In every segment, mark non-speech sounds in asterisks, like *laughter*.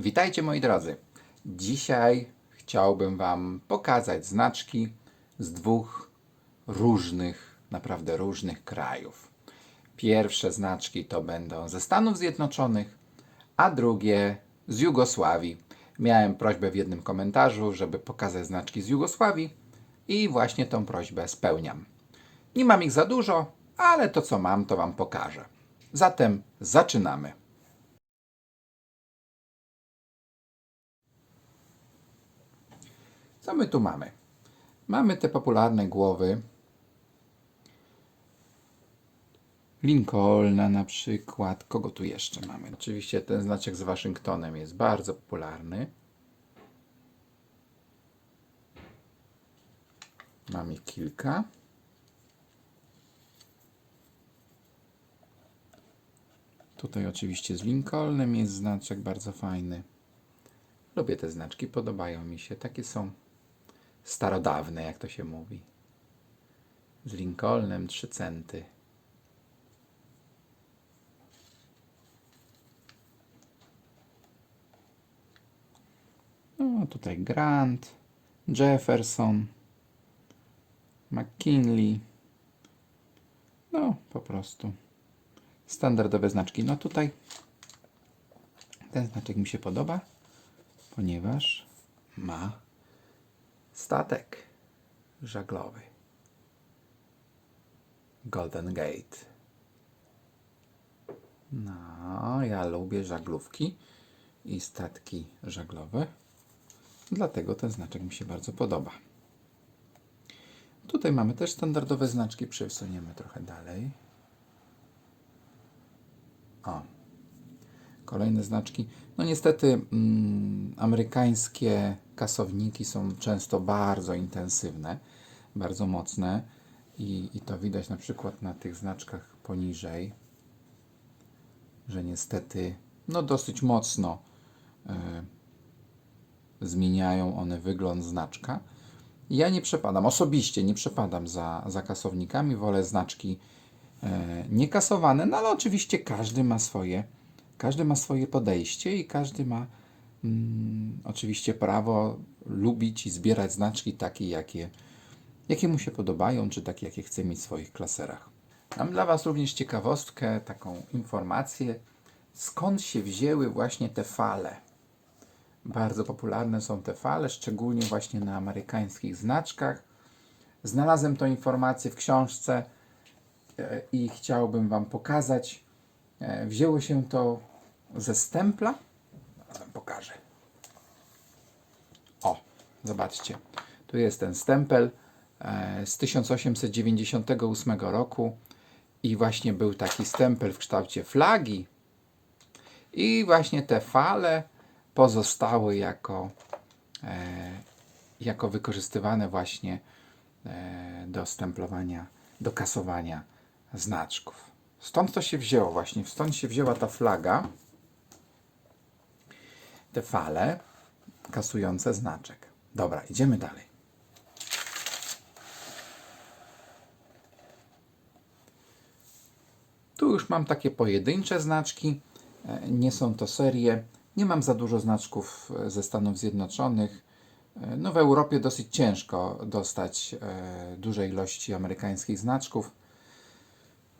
Witajcie moi drodzy. Dzisiaj chciałbym Wam pokazać znaczki z dwóch różnych, naprawdę różnych krajów. Pierwsze znaczki to będą ze Stanów Zjednoczonych, a drugie z Jugosławii. Miałem prośbę w jednym komentarzu, żeby pokazać znaczki z Jugosławii i właśnie tą prośbę spełniam. Nie mam ich za dużo, ale to co mam, to Wam pokażę. Zatem zaczynamy. Co my tu mamy? Mamy te popularne głowy. Lincolna na przykład. Kogo tu jeszcze mamy? Oczywiście ten znaczek z Waszyngtonem jest bardzo popularny. Mam ich kilka. Tutaj oczywiście z Lincolnem jest znaczek bardzo fajny. Lubię te znaczki, podobają mi się. Takie są starodawne, jak to się mówi. Z Lincolnem 3 centy. No, tutaj Grant, Jefferson, McKinley. No, po prostu standardowe znaczki. No tutaj ten znaczek mi się podoba, ponieważ ma statek żaglowy. Golden Gate. No, ja lubię żaglówki i statki żaglowe. Dlatego ten znaczek mi się bardzo podoba. Tutaj mamy też standardowe znaczki. Przesuniemy trochę dalej. O. Kolejne znaczki. No niestety mm, amerykańskie kasowniki są często bardzo intensywne, bardzo mocne i, i to widać na przykład na tych znaczkach poniżej, że niestety no dosyć mocno e, zmieniają one wygląd znaczka. Ja nie przepadam, osobiście nie przepadam za, za kasownikami, wolę znaczki e, niekasowane, no ale oczywiście każdy ma swoje, każdy ma swoje podejście i każdy ma mm, oczywiście prawo lubić i zbierać znaczki takie, jakie, jakie mu się podobają, czy takie, jakie chce mieć w swoich klaserach. Mam dla Was również ciekawostkę, taką informację, skąd się wzięły właśnie te fale. Bardzo popularne są te fale, szczególnie właśnie na amerykańskich znaczkach. Znalazłem tą informację w książce e, i chciałbym Wam pokazać. E, Wzięło się to ze stempla. Pokażę. O, zobaczcie. Tu jest ten stempel e, z 1898 roku i właśnie był taki stempel w kształcie flagi i właśnie te fale pozostały jako, e, jako wykorzystywane właśnie e, do stemplowania, do kasowania znaczków. Stąd to się wzięło właśnie, stąd się wzięła ta flaga, te fale kasujące znaczek. Dobra, idziemy dalej. Tu już mam takie pojedyncze znaczki, e, nie są to serie. Nie mam za dużo znaczków e, ze Stanów Zjednoczonych. E, No w Europie dosyć ciężko dostać e, duże ilości amerykańskich znaczków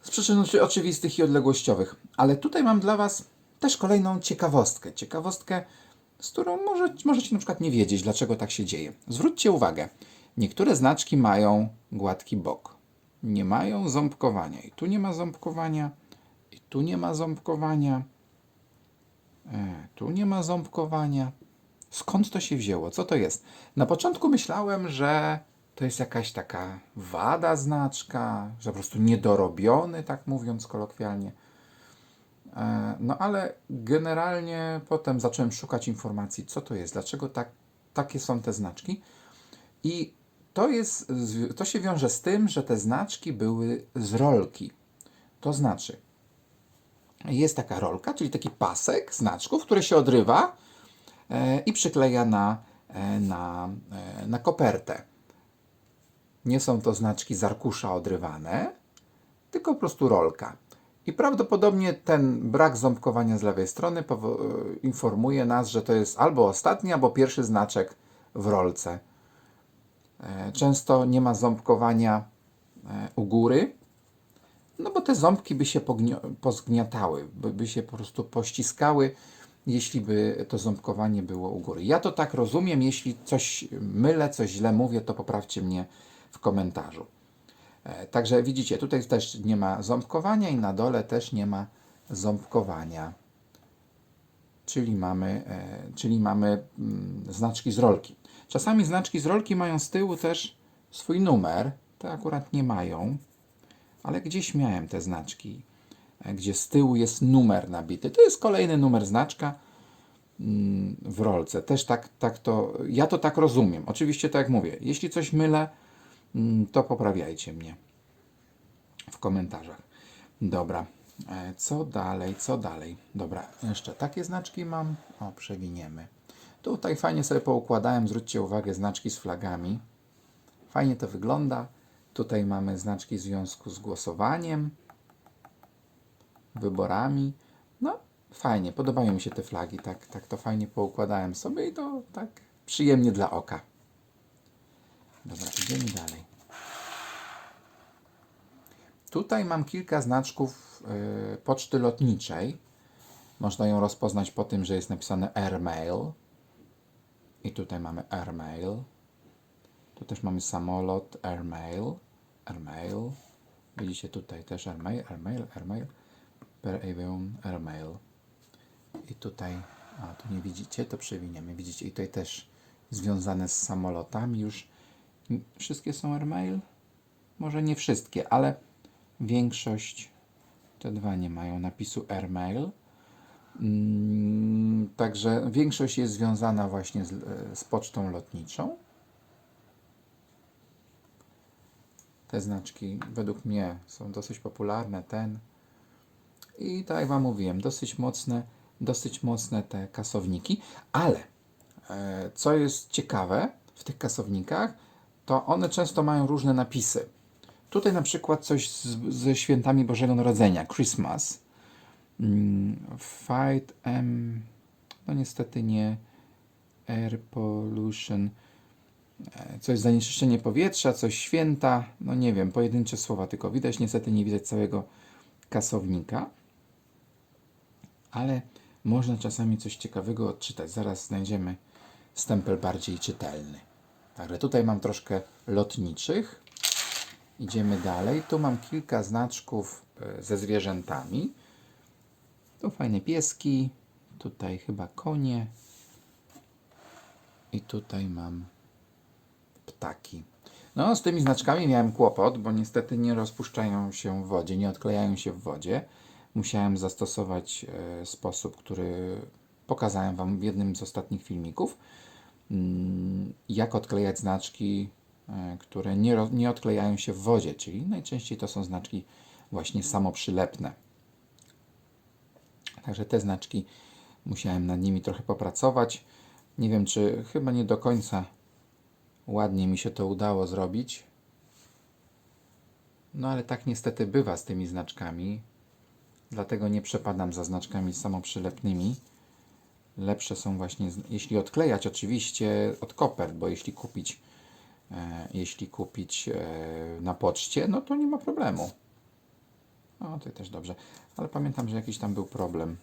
z przyczyn oczy- oczywistych i odległościowych. Ale tutaj mam dla Was też kolejną ciekawostkę. Ciekawostkę, z którą może, możecie na przykład nie wiedzieć, dlaczego tak się dzieje. Zwróćcie uwagę, niektóre znaczki mają gładki bok. Nie mają ząbkowania. I tu nie ma ząbkowania, i tu nie ma ząbkowania. E, tu nie ma ząbkowania. Skąd to się wzięło? Co to jest? Na początku myślałem, że to jest jakaś taka wada znaczka, że po prostu niedorobiony, tak mówiąc kolokwialnie. No ale generalnie potem zacząłem szukać informacji, co to jest, dlaczego tak, takie są te znaczki. I to, jest, to się wiąże z tym, że te znaczki były z rolki. To znaczy, jest taka rolka, czyli taki pasek znaczków, który się odrywa e, i przykleja na, e, na, e, na kopertę. Nie są to znaczki z arkusza odrywane, tylko po prostu rolka. I prawdopodobnie ten brak ząbkowania z lewej strony e, informuje nas, że to jest albo ostatni, albo pierwszy znaczek w rolce. E, Często nie ma ząbkowania e, u góry, no bo te ząbki by się pozgniatały, by się po prostu pościskały, jeśli by to ząbkowanie było u góry. Ja to tak rozumiem, jeśli coś mylę, coś źle mówię, to poprawcie mnie w komentarzu. E, Także widzicie, tutaj też nie ma ząbkowania i na dole też nie ma ząbkowania. Czyli mamy, e, czyli mamy mm, znaczki z rolki. Czasami znaczki z rolki mają z tyłu też swój numer. Te akurat nie mają, ale gdzieś miałem te znaczki, e, gdzie z tyłu jest numer nabity. To jest kolejny numer znaczka mm, w rolce. Też tak, tak to, ja to tak rozumiem. Oczywiście, tak jak mówię, jeśli coś mylę, to poprawiajcie mnie w komentarzach. Dobra, e, co dalej, co dalej? Dobra, jeszcze takie znaczki mam. O, przewiniemy. Tutaj fajnie sobie poukładałem, zwróćcie uwagę, znaczki z flagami. Fajnie to wygląda. Tutaj mamy znaczki w związku z głosowaniem, wyborami. No, fajnie, podobają mi się te flagi. Tak, tak to fajnie poukładałem sobie i to tak przyjemnie dla oka. Dobra, idziemy dalej. Tutaj mam kilka znaczków y, poczty lotniczej. Można ją rozpoznać po tym, że jest napisane Airmail. I tutaj mamy Airmail. Tu też mamy samolot Airmail. Airmail. Widzicie tutaj też Airmail, Airmail, Airmail. Per avion Airmail. I tutaj, a tu nie widzicie, to przewiniemy. Widzicie, i tutaj też związane z samolotami już. Wszystkie są Airmail? Może nie wszystkie, ale większość, te dwa nie mają napisu Airmail. Mm, Także większość jest związana właśnie z, e, z pocztą lotniczą. Te znaczki według mnie są dosyć popularne. Ten i tak jak Wam mówiłem, dosyć mocne, dosyć mocne te kasowniki, ale e, co jest ciekawe w tych kasownikach, to one często mają różne napisy. Tutaj na przykład coś z, ze świętami Bożego Narodzenia, Christmas. Mm, Fight M, no niestety nie Air Pollution, e, coś zanieczyszczenie powietrza, coś święta, no nie wiem, pojedyncze słowa tylko widać, niestety nie widać całego kasownika, ale można czasami coś ciekawego odczytać. Zaraz znajdziemy stempel bardziej czytelny. Także tutaj mam troszkę lotniczych. Idziemy dalej. Tu mam kilka znaczków e, ze zwierzętami. Tu fajne pieski, tutaj chyba konie i tutaj mam ptaki. No, z tymi znaczkami miałem kłopot, bo niestety nie rozpuszczają się w wodzie, nie odklejają się w wodzie. Musiałem zastosować e, sposób, który pokazałem Wam w jednym z ostatnich filmików. Mm, Jak odklejać znaczki, e, które nie, nie odklejają się w wodzie, czyli najczęściej to są znaczki właśnie samoprzylepne. Także te znaczki musiałem nad nimi trochę popracować. Nie wiem, czy chyba nie do końca ładnie mi się to udało zrobić. No ale tak niestety bywa z tymi znaczkami. Dlatego nie przepadam za znaczkami samoprzylepnymi. Lepsze są właśnie, jeśli odklejać oczywiście od kopert, bo jeśli kupić, e, jeśli kupić e, na poczcie, no to nie ma problemu. No, to też dobrze. Ale pamiętam, że jakiś tam był problem.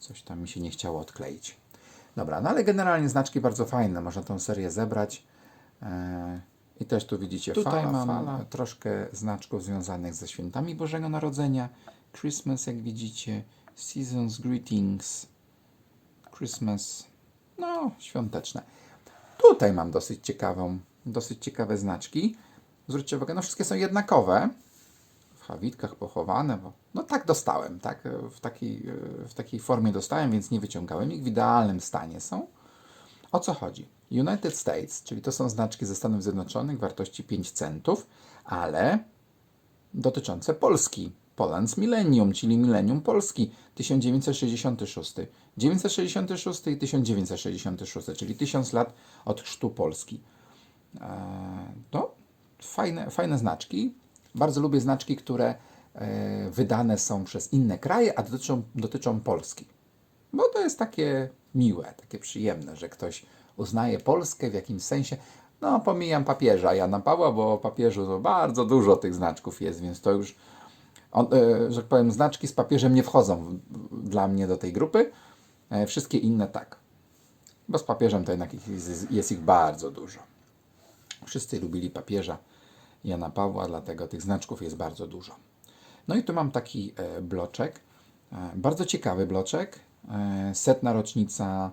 Coś tam mi się nie chciało odkleić. Dobra, no ale generalnie znaczki bardzo fajne. Można tą serię zebrać. E, I też tu widzicie Tutaj fala, mam fala. troszkę znaczków związanych ze świętami Bożego Narodzenia. Christmas, jak widzicie. Seasons Greetings. Christmas. No, świąteczne. Tutaj mam dosyć ciekawą, dosyć ciekawe znaczki. Zwróćcie uwagę, no wszystkie są jednakowe. W hawitkach pochowane, bo no tak dostałem, tak? W takiej, w takiej formie dostałem, więc nie wyciągałem ich. W idealnym stanie są. O co chodzi? United States, czyli to są znaczki ze Stanów Zjednoczonych wartości 5 centów, ale dotyczące Polski. Polans Millennium, czyli Millennium Polski 1966. 966 i 1966, czyli 1000 lat od chrztu Polski. Eee, No, fajne, fajne znaczki. Bardzo lubię znaczki, które e, wydane są przez inne kraje, a dotyczą, dotyczą Polski. Bo to jest takie miłe, takie przyjemne, że ktoś uznaje Polskę w jakimś sensie. No, pomijam papieża Jana Pawła, bo papieżu to bardzo dużo tych znaczków jest, więc to już, on, e, że tak powiem, znaczki z papieżem nie wchodzą w, dla mnie do tej grupy. E, wszystkie inne tak. Bo z papieżem to jednak jest, jest ich bardzo dużo. Wszyscy lubili papieża Jana Pawła, dlatego tych znaczków jest bardzo dużo. No i tu mam taki e, bloczek, bardzo ciekawy bloczek, setna rocznica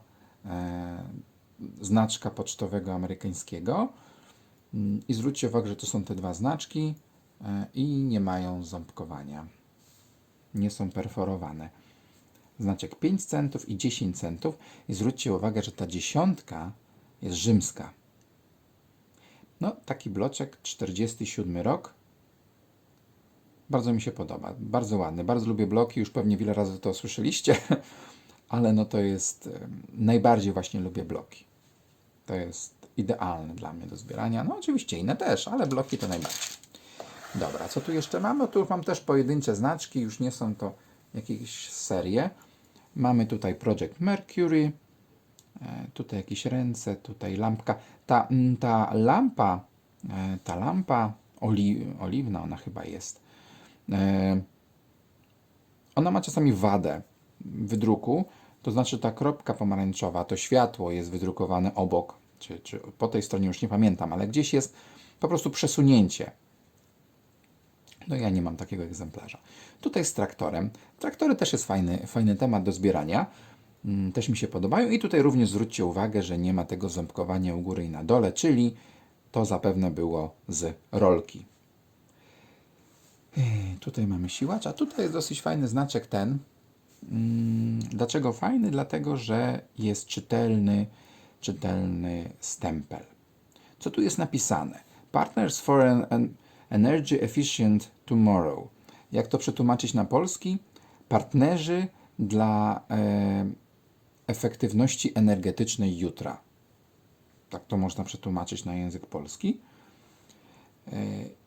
znaczka pocztowego amerykańskiego. Mm, I zwróćcie uwagę, że to są te dwa znaczki i nie mają ząbkowania. Nie są perforowane. Znaczek 5 centów i 10 centów. I zwróćcie uwagę, że ta dziesiątka jest rzymska. No, taki bloczek, 47 rok. Bardzo mi się podoba, bardzo ładny. Bardzo lubię bloki, już pewnie wiele razy to słyszeliście, *laughs* ale no to jest, najbardziej właśnie lubię bloki. To jest idealne dla mnie do zbierania. No oczywiście inne też, ale bloki to najbardziej. Dobra, co tu jeszcze mamy? Tu mam też pojedyncze znaczki, już nie są to jakieś serie. Mamy tutaj Project Mercury, e, tutaj jakieś ręce, tutaj lampka. Ta, mm, ta lampa, e, ta lampa oli, oliwna ona chyba jest. E, Ona ma czasami wadę wydruku, to znaczy ta kropka pomarańczowa, to światło jest wydrukowane obok, czy, czy po tej stronie już nie pamiętam, ale gdzieś jest po prostu przesunięcie. No ja nie mam takiego egzemplarza. Tutaj z traktorem. Traktory też jest fajny, fajny temat do zbierania. Mm, Też mi się podobają. I tutaj również zwróćcie uwagę, że nie ma tego ząbkowania u góry i na dole, czyli to zapewne było z rolki. Tutaj mamy siłacz, a tutaj jest dosyć fajny znaczek ten. Mm, Dlaczego fajny? Dlatego, że jest czytelny, czytelny stempel. Co tu jest napisane? Partners for an, an Energy Efficient Tomorrow. Jak to przetłumaczyć na polski? Partnerzy dla e, efektywności energetycznej jutra. Tak to można przetłumaczyć na język polski. E,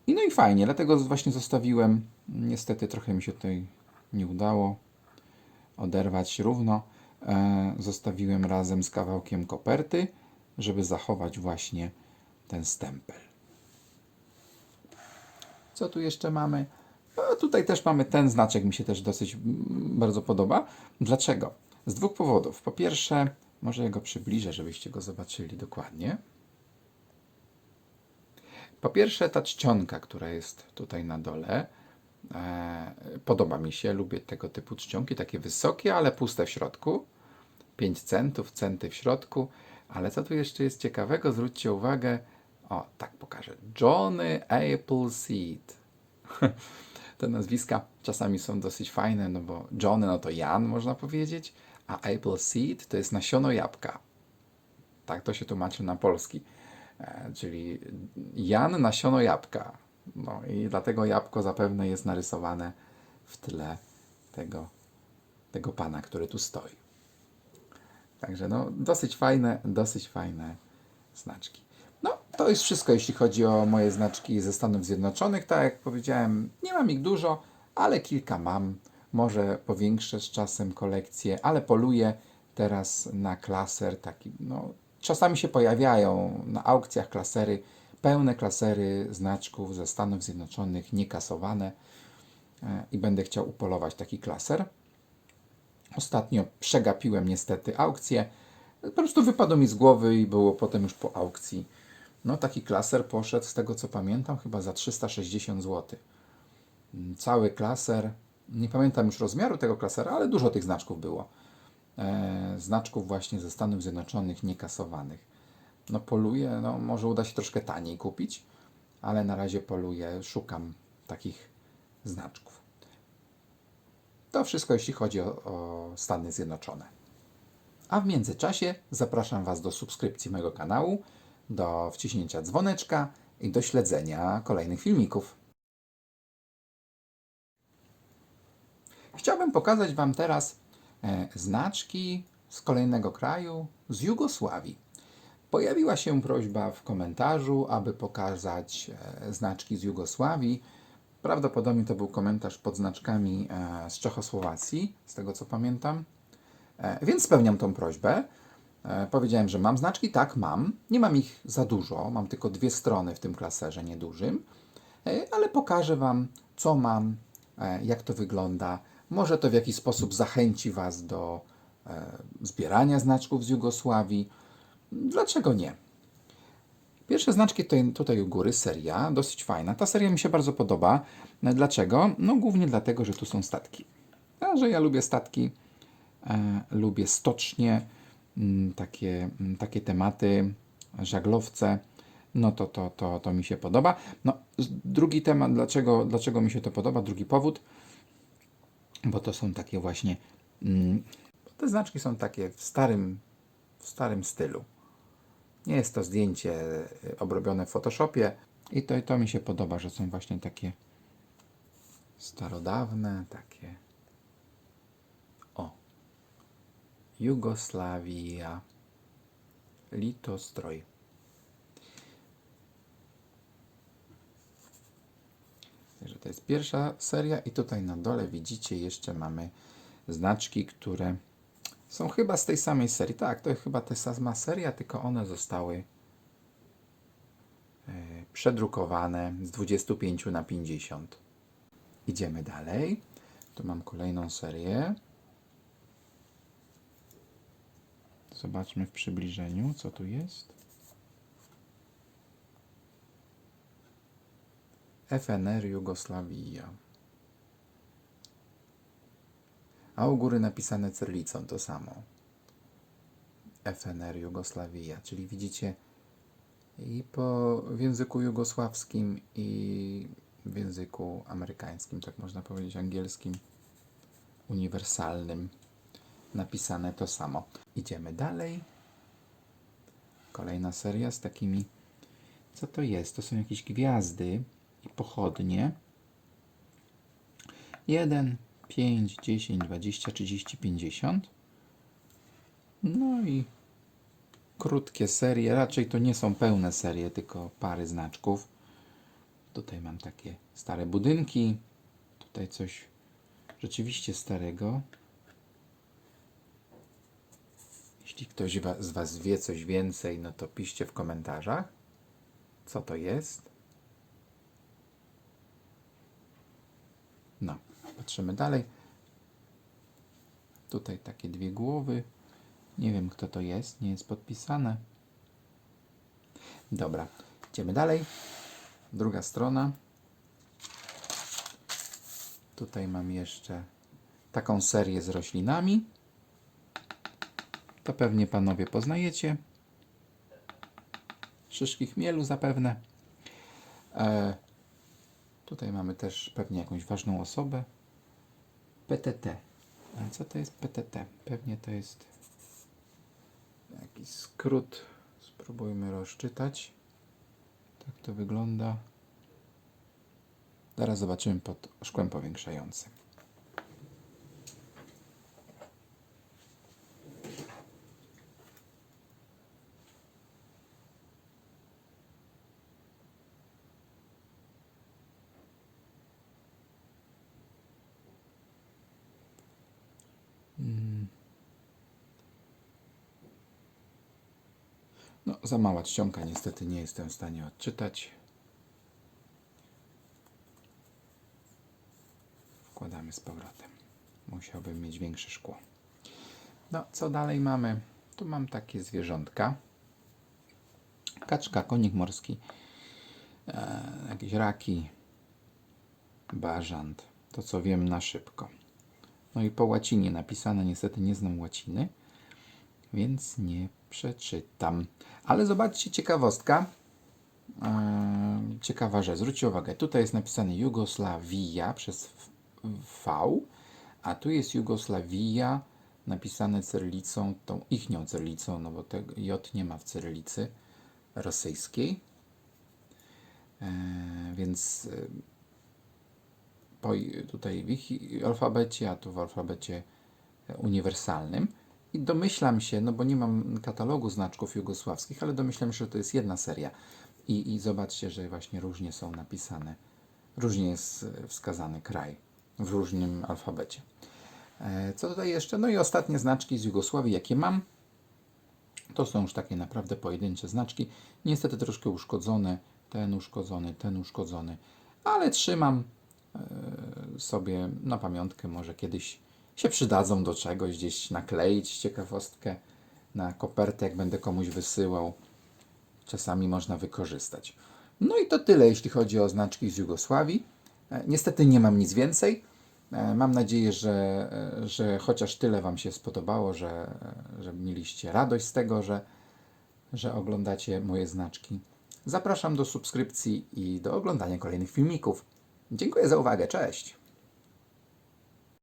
I no i fajnie, dlatego właśnie zostawiłem. Niestety trochę mi się tutaj nie udało oderwać równo. E, Zostawiłem razem z kawałkiem koperty, żeby zachować właśnie ten stempel. Co tu jeszcze mamy? No, tutaj też mamy ten znaczek, mi się też dosyć mm, bardzo podoba. Dlaczego? Z dwóch powodów. Po pierwsze, może ja go przybliżę, żebyście go zobaczyli dokładnie. Po pierwsze, ta czcionka, która jest tutaj na dole, e, podoba mi się. Lubię tego typu czcionki, takie wysokie, ale puste w środku. 5 centów, centy w środku. Ale co tu jeszcze jest ciekawego? Zwróćcie uwagę. O, tak pokażę. Johnny Appleseed. *laughs* Te nazwiska czasami są dosyć fajne, no bo Johnny no to Jan, można powiedzieć, a Appleseed to jest nasiono jabłka. Tak to się tłumaczy na polski. E, czyli Jan nasiono jabłka. No i dlatego jabłko zapewne jest narysowane w tle tego, tego pana, który tu stoi. Także no, dosyć fajne, dosyć fajne znaczki. To jest wszystko, jeśli chodzi o moje znaczki ze Stanów Zjednoczonych. Tak jak powiedziałem, nie mam ich dużo, ale kilka mam. Może powiększę z czasem kolekcję, ale poluję teraz na klaser taki, no, czasami się pojawiają na aukcjach klasery, pełne klasery znaczków ze Stanów Zjednoczonych, niekasowane e, i będę chciał upolować taki klaser. Ostatnio przegapiłem niestety aukcję. Po prostu wypadło mi z głowy i było potem już po aukcji. No taki klaser poszedł, z tego co pamiętam, chyba za 360 zł. Mm, Cały klaser, nie pamiętam już rozmiaru tego klasera, ale dużo tych znaczków było. E, znaczków właśnie ze Stanów Zjednoczonych niekasowanych. No poluję, no może uda się troszkę taniej kupić, ale na razie poluję, szukam takich znaczków. To wszystko, jeśli chodzi o, o Stany Zjednoczone. A w międzyczasie zapraszam Was do subskrypcji mojego kanału, do wciśnięcia dzwoneczka i do śledzenia kolejnych filmików. Chciałbym pokazać Wam teraz e, znaczki z kolejnego kraju, z Jugosławii. Pojawiła się prośba w komentarzu, aby pokazać e, znaczki z Jugosławii. Prawdopodobnie to był komentarz pod znaczkami e, z Czechosłowacji, z tego co pamiętam. Więc spełniam tą prośbę. E, powiedziałem, że mam znaczki. Tak, mam. Nie mam ich za dużo. Mam tylko dwie strony w tym klaserze niedużym. E, ale pokażę Wam, co mam, e, jak to wygląda. Może to w jakiś sposób zachęci Was do zbierania znaczków z Jugosławii. Dlaczego nie? Pierwsze znaczki tutaj, tutaj u góry, seria, dosyć fajna. Ta seria mi się bardzo podoba. Dlaczego? No głównie dlatego, że tu są statki. A, że ja lubię statki, e, lubię stocznie, takie, mm, takie tematy, żaglowce, no to, to, to, to mi się podoba. No, drugi temat, dlaczego, dlaczego mi się to podoba, drugi powód, bo to są takie właśnie, mm, te znaczki są takie w starym, w starym stylu. Nie jest to zdjęcie y, obrobione w Photoshopie i to, i to mi się podoba, że są właśnie takie starodawne, takie o Jugosławia Litostroj. Także to jest pierwsza seria i tutaj na dole widzicie jeszcze mamy znaczki, które są chyba z tej samej serii. Tak, to chyba ta sama seria, tylko one zostały e, przedrukowane z 25 na 50. Idziemy dalej. Tu mam kolejną serię. Zobaczmy w przybliżeniu, co tu jest. FNR Jugosławia. A u góry napisane cyrylicą to samo. FNR Jugosławia, czyli widzicie i po w języku jugosławskim i w języku amerykańskim, tak można powiedzieć, angielskim, uniwersalnym, napisane to samo. Idziemy dalej. Kolejna seria z takimi. Co to jest? To są jakieś gwiazdy i pochodnie. 1, 5, 10, 20, 30, 50. No i krótkie serie. Raczej to nie są pełne serie, tylko pary znaczków. Tutaj mam takie stare budynki. Tutaj coś rzeczywiście starego. Jeśli ktoś z Was wie coś więcej, no to piszcie w komentarzach. Co to jest? No, patrzymy dalej. Tutaj takie dwie głowy. Nie wiem, kto to jest, nie jest podpisane. Dobra, idziemy dalej. Druga strona. Tutaj mam jeszcze taką serię z roślinami. To pewnie panowie poznajecie. Szyszki chmielu zapewne. E, tutaj mamy też pewnie jakąś ważną osobę. PTT. A co to jest PTT? Pewnie to jest jakiś skrót. Spróbujmy rozczytać. Tak to wygląda. Zaraz zobaczymy pod szkłem powiększającym. No, za mała czcionka, niestety nie jestem w stanie odczytać. Wkładamy z powrotem. Musiałbym mieć większe szkło. No, co dalej mamy? Tu mam takie zwierzątka. Kaczka, konik morski, e, jakieś raki, bażant. To co wiem na szybko. No i po łacinie napisane, niestety nie znam łaciny więc nie przeczytam. Ale zobaczcie, ciekawostka. Eee, ciekawa rzecz. Zwróćcie uwagę, tutaj jest napisane Jugosławia przez V, a tu jest Jugosławia napisane cyrylicą, tą ichnią cyrylicą, no bo tego J nie ma w cyrylicy rosyjskiej. Eee, więc e, po, tutaj w ich alfabecie, a tu w alfabecie uniwersalnym. I domyślam się, no bo nie mam katalogu znaczków jugosławskich, ale domyślam się, że to jest jedna seria. I, i zobaczcie, że właśnie różnie są napisane różnie jest e, wskazany kraj w różnym alfabecie. E, Co tutaj jeszcze? No i ostatnie znaczki z Jugosławii, jakie mam. To są już takie naprawdę pojedyncze znaczki. Niestety troszkę uszkodzone. Ten uszkodzony, ten uszkodzony. Ale trzymam e, sobie na pamiątkę. Może kiedyś się przydadzą do czegoś, gdzieś nakleić ciekawostkę na kopertę, jak będę komuś wysyłał. Czasami można wykorzystać. No i to tyle, jeśli chodzi o znaczki z Jugosławii. E, Niestety nie mam nic więcej. E, Mam nadzieję, że, e, że chociaż tyle Wam się spodobało, że, że mieliście radość z tego, że, że oglądacie moje znaczki. Zapraszam do subskrypcji i do oglądania kolejnych filmików. Dziękuję za uwagę. Cześć!